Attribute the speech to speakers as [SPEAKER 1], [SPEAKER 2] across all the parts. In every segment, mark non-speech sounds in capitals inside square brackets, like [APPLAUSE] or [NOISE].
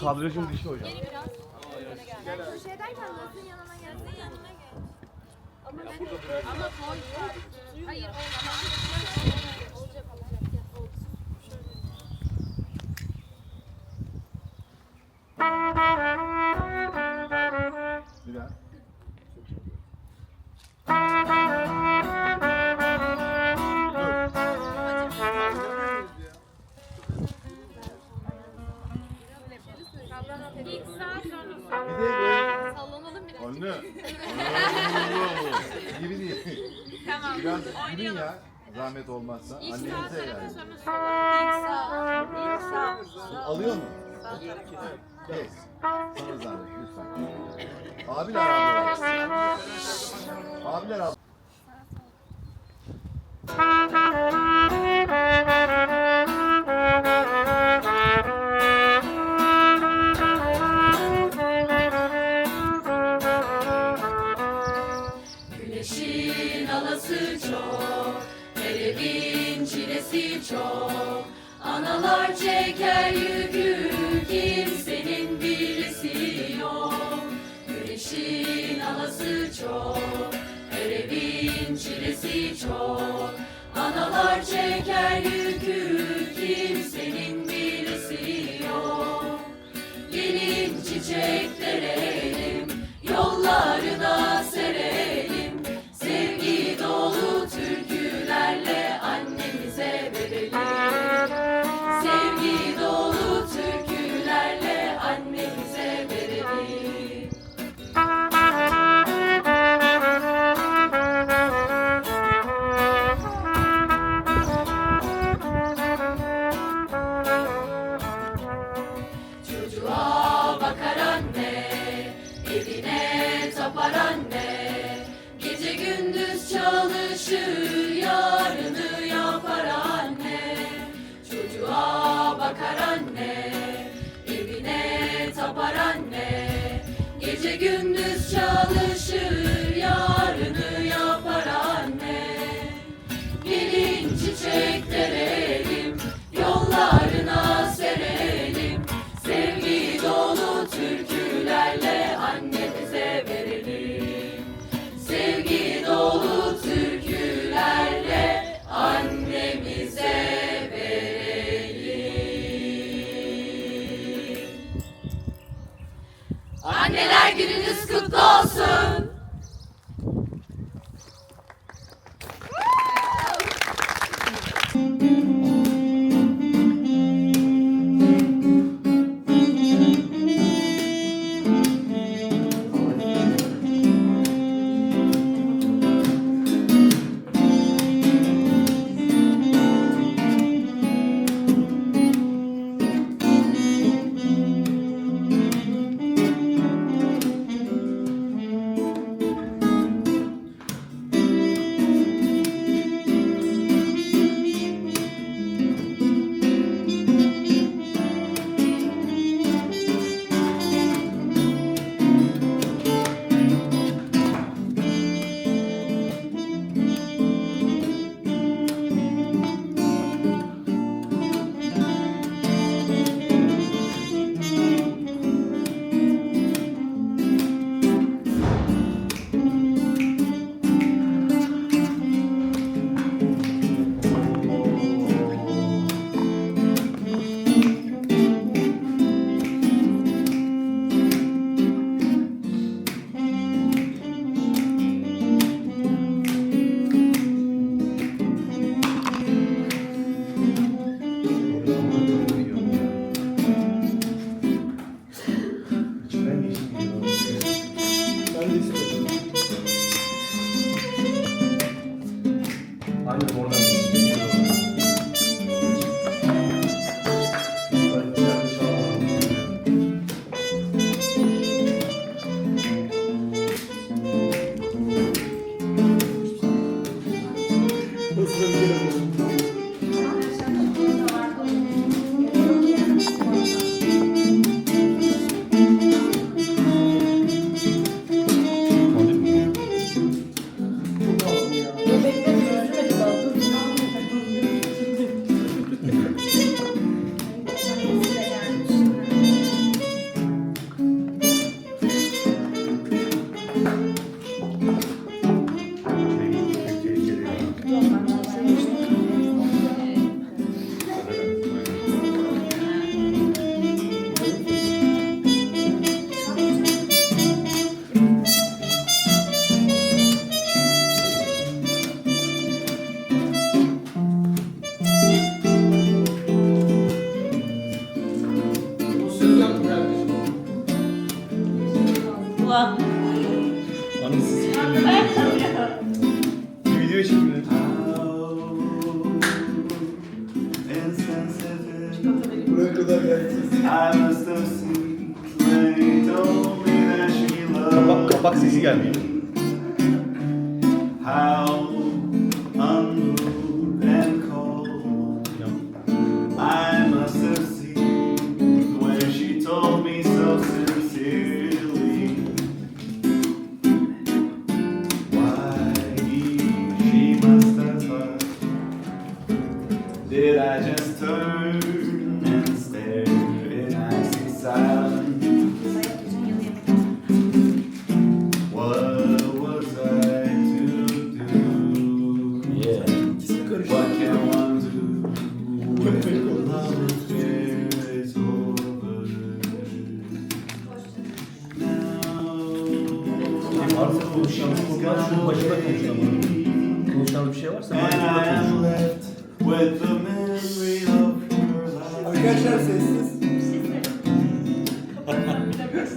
[SPEAKER 1] kadrajın dışı hocam.
[SPEAKER 2] Şey derken Naz'ın yanına gelsin yanına gel. Ama ben
[SPEAKER 3] Ama koy. Hayır olmaz.
[SPEAKER 4] Zahmet olmazsa.
[SPEAKER 3] İlk sağ
[SPEAKER 4] Annenize
[SPEAKER 3] tarafa
[SPEAKER 4] yani.
[SPEAKER 3] sonra sola.
[SPEAKER 2] İlk sağ. İlk sağ.
[SPEAKER 4] Alıyor mu? Kes. Sana zahmet lütfen. Abiler ablalar. Abiler ablalar.
[SPEAKER 5] Çeker yükü, kimsenin bilesi yok. Güneşin alası çok, televin çilesi çok. Analar çeker yükü, kimsenin bilesi yok. Gelin çiçekler erelim, yollarına Gelin çiçek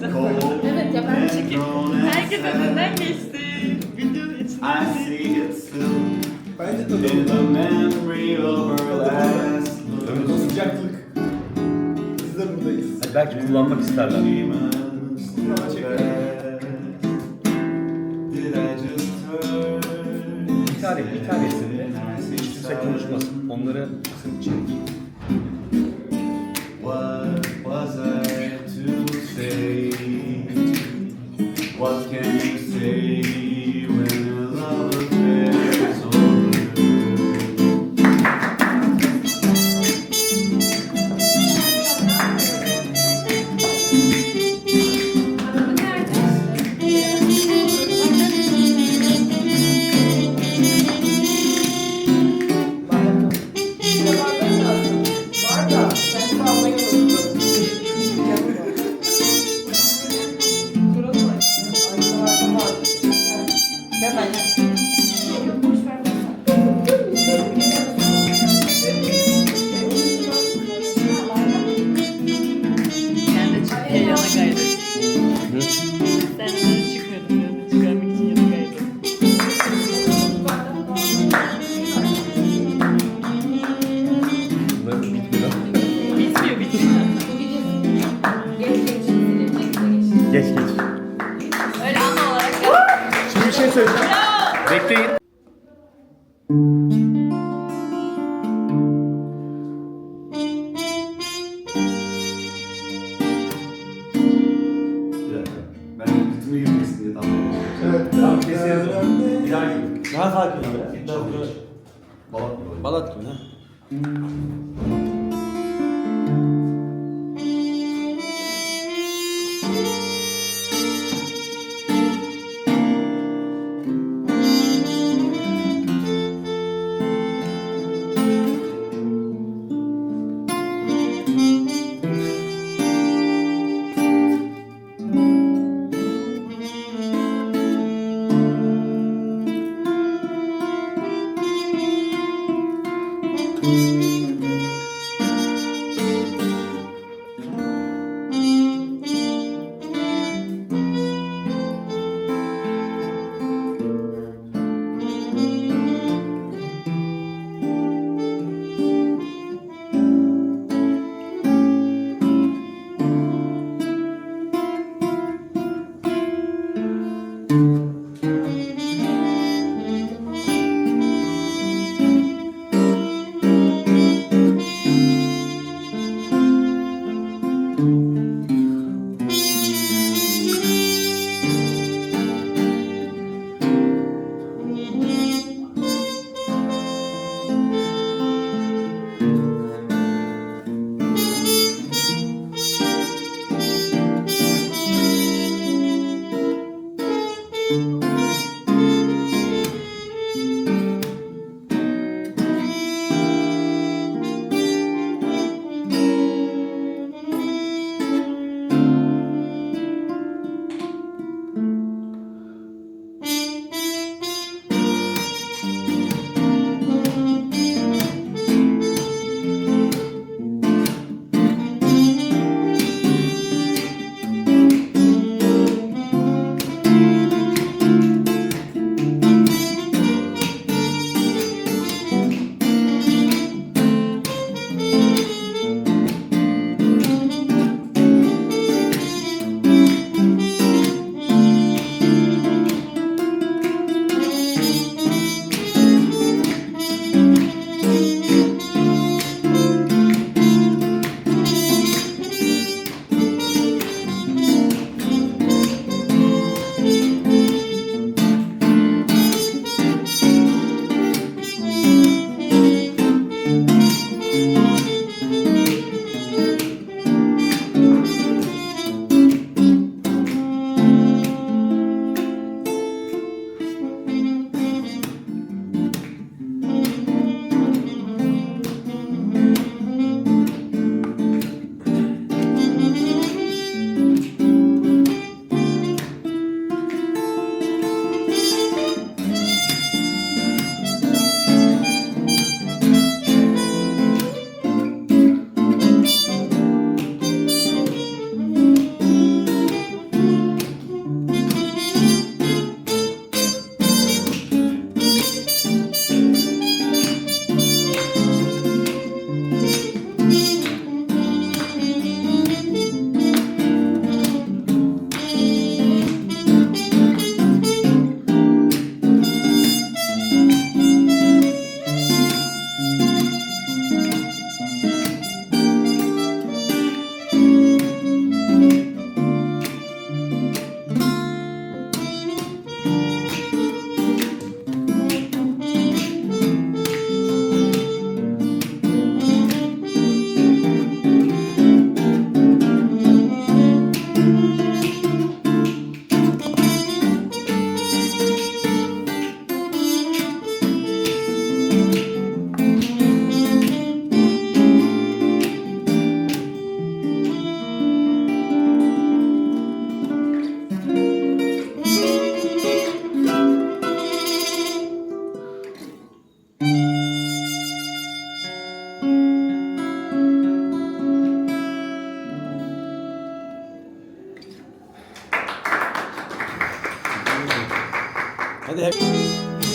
[SPEAKER 1] geçti.
[SPEAKER 3] evet ya ben
[SPEAKER 1] çekip
[SPEAKER 3] herkes
[SPEAKER 1] de
[SPEAKER 6] o
[SPEAKER 7] sıcaklık. Biz buradayız.
[SPEAKER 6] Belki kullanmak isterler. İntihar et,
[SPEAKER 1] intihar etsin.
[SPEAKER 6] Hiç kimse konuşmasın. Onları kısım
[SPEAKER 3] için
[SPEAKER 1] kısmı yürümesin diye tamam.
[SPEAKER 7] Evet.
[SPEAKER 6] Tamam keseriz onu.
[SPEAKER 1] Bir daha gel.
[SPEAKER 6] Daha sakin ol ya.
[SPEAKER 1] Balat gibi.
[SPEAKER 6] Balat gibi ha.
[SPEAKER 4] Hmm.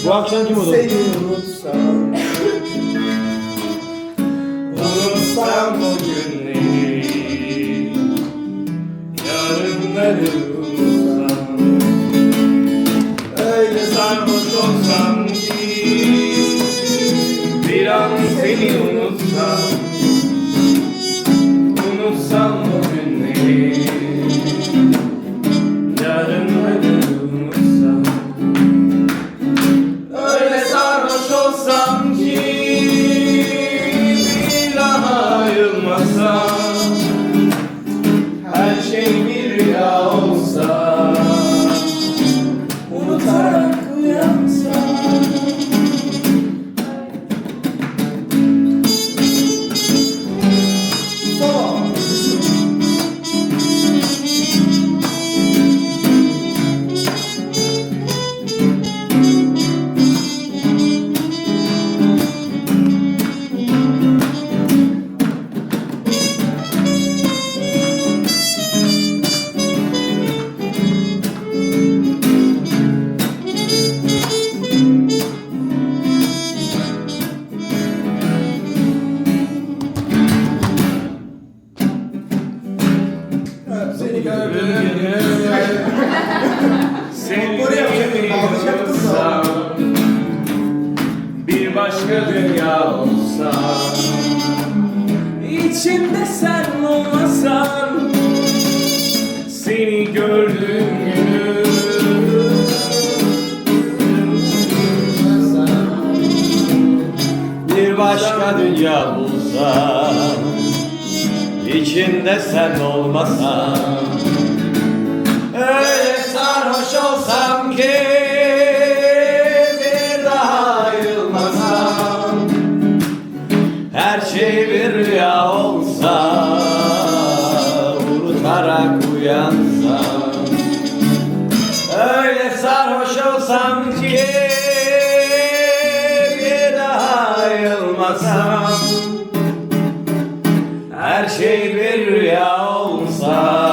[SPEAKER 4] Bu akşam kim olur?
[SPEAKER 7] Seni unutsam. Jamie. başka dünya olsa İçinde sen olmasan Seni gördüğüm günü.
[SPEAKER 4] Bir başka dünya bulsam İçinde sen olmasan Her şey bir rüya olsa.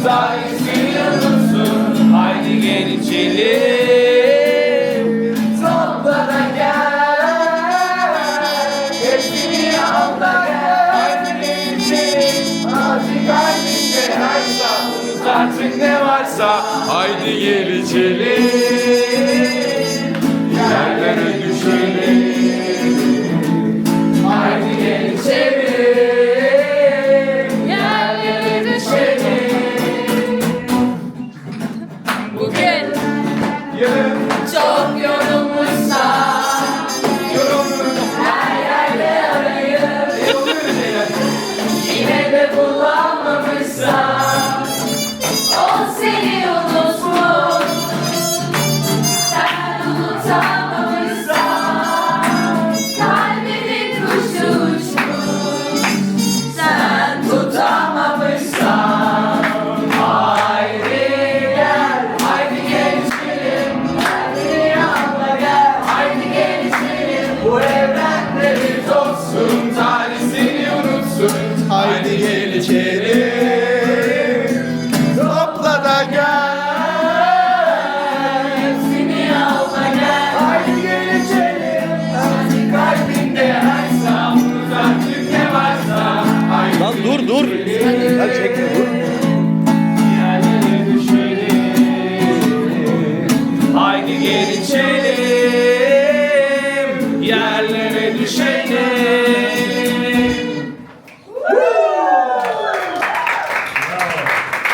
[SPEAKER 8] Zahisi yanımsın Haydi gel içelim.
[SPEAKER 4] Topla da gel. Hepsini al da gel. Haydi gel içelim. Azıcık artık ne varsa
[SPEAKER 1] Artık
[SPEAKER 4] ne varsa Haydi gel içelim.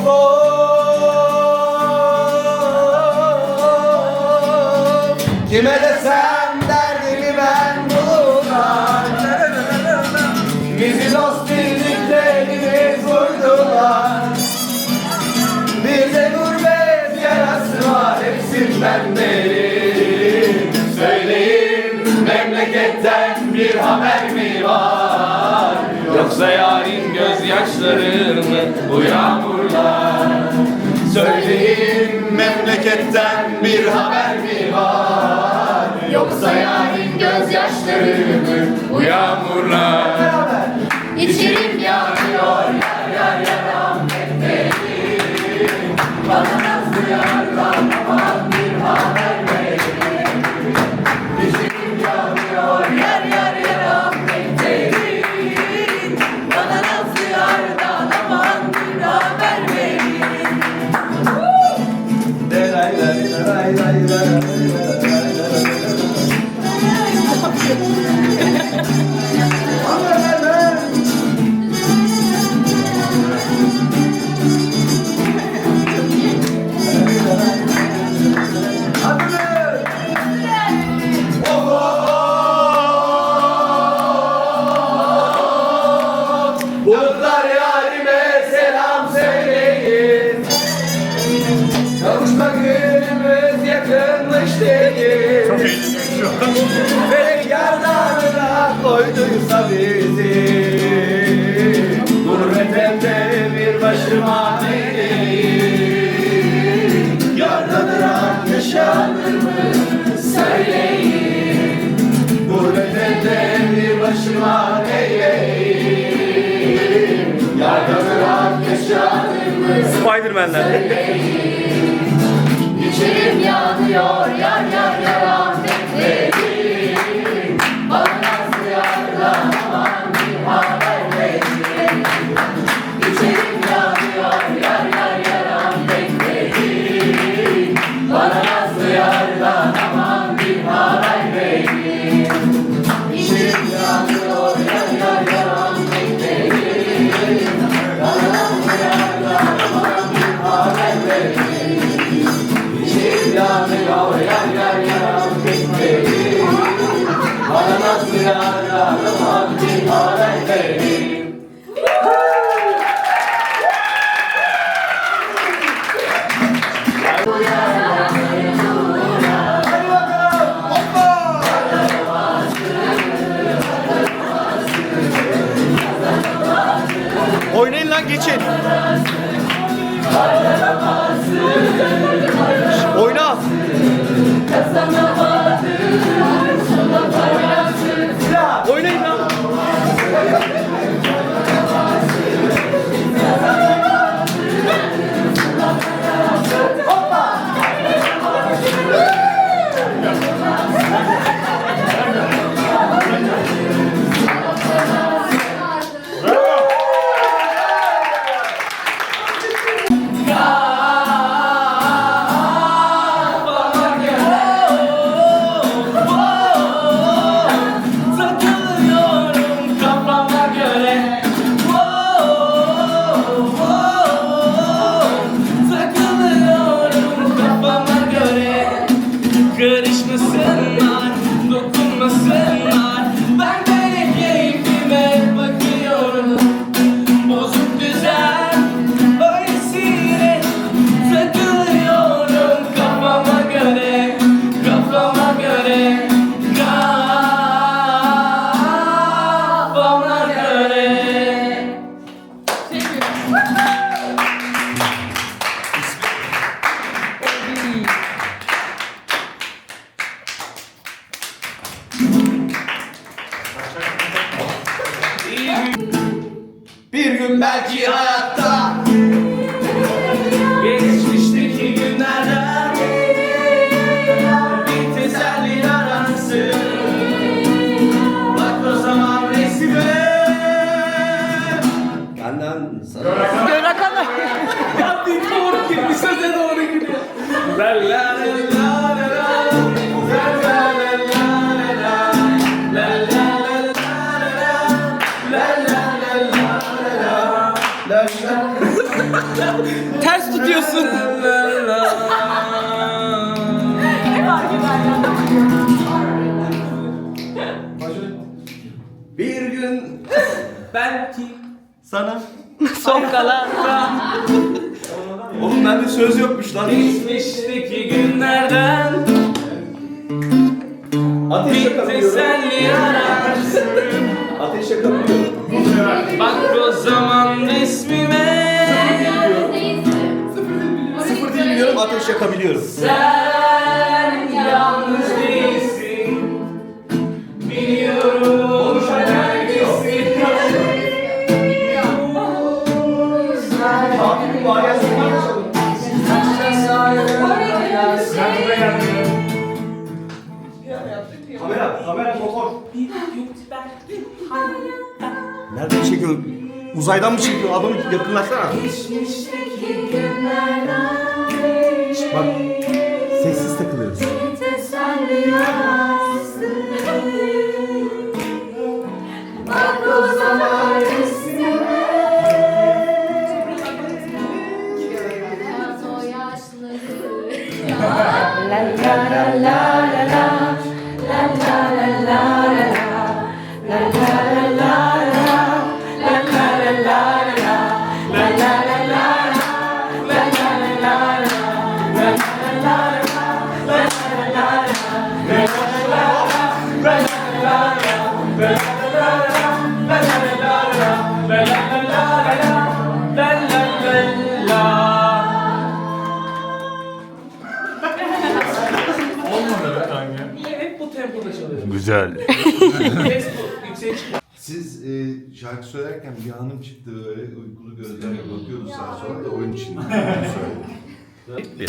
[SPEAKER 4] of Kime desem derdimi ben bulurlar. Bizi dost bildik de bizi vurdular Bir de gurbet yarası var hepsinden beri Söyleyin memleketten bir haber mi var? Yoksa yarın gözyaşları mı bu Gerçekten bir haber mi var? Yoksa yarın gözyaşları mı bu yağmurlar?
[SPEAKER 5] İçerim yağıyor yar yar yar Ahmet Bana nasıl
[SPEAKER 4] yar yaşadığımı söyleyin. Gurbet elleri başıma
[SPEAKER 5] eğeyim Yarda bırak yaşadığımı Spiderman'den İçim yanıyor yar yar yalan
[SPEAKER 4] Bugün belki hayatta. Geçmişteki günlerden Bir teselli ararsın. Bak o zaman resime. Benden sana
[SPEAKER 3] Görakan'a.
[SPEAKER 4] Ya [LAUGHS] bir doğru gibi söze doğru gidiyor. La la [LAUGHS]
[SPEAKER 3] Ters tutuyorsun.
[SPEAKER 4] Bir gün belki
[SPEAKER 6] Sana.
[SPEAKER 3] Son kalan.
[SPEAKER 6] Oğlum bende söz yokmuş lan.
[SPEAKER 4] geçmişteki günlerden
[SPEAKER 6] Ateş
[SPEAKER 4] ararsın
[SPEAKER 6] Ateş yakabiliyorum.
[SPEAKER 4] Bak o zaman resmime
[SPEAKER 6] ateş yakabiliyorum.
[SPEAKER 4] Sen yalnız değilsin, biliyorum. Oluşan
[SPEAKER 6] herkesin. Takip bu ayağı sıkıyorum. Sen sarılın, Kamera, kamera, motor. Nereden çekiyor? Uzaydan mı çekiyor? Adamı yakınlaşsana. Geçmişteki günlerden
[SPEAKER 2] Bak,
[SPEAKER 9] sessiz takılıyoruz. Uykulu gözlerle bakıyordu sağa sola da oyun için. [LAUGHS] Söyledi.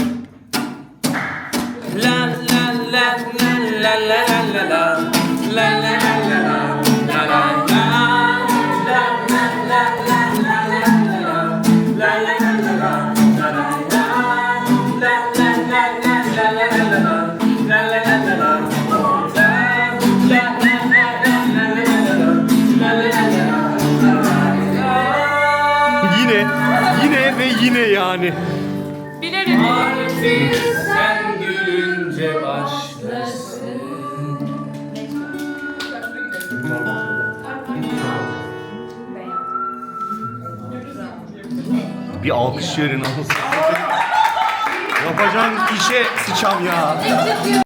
[SPEAKER 6] Verin. Yapacağın işe sıçam ya.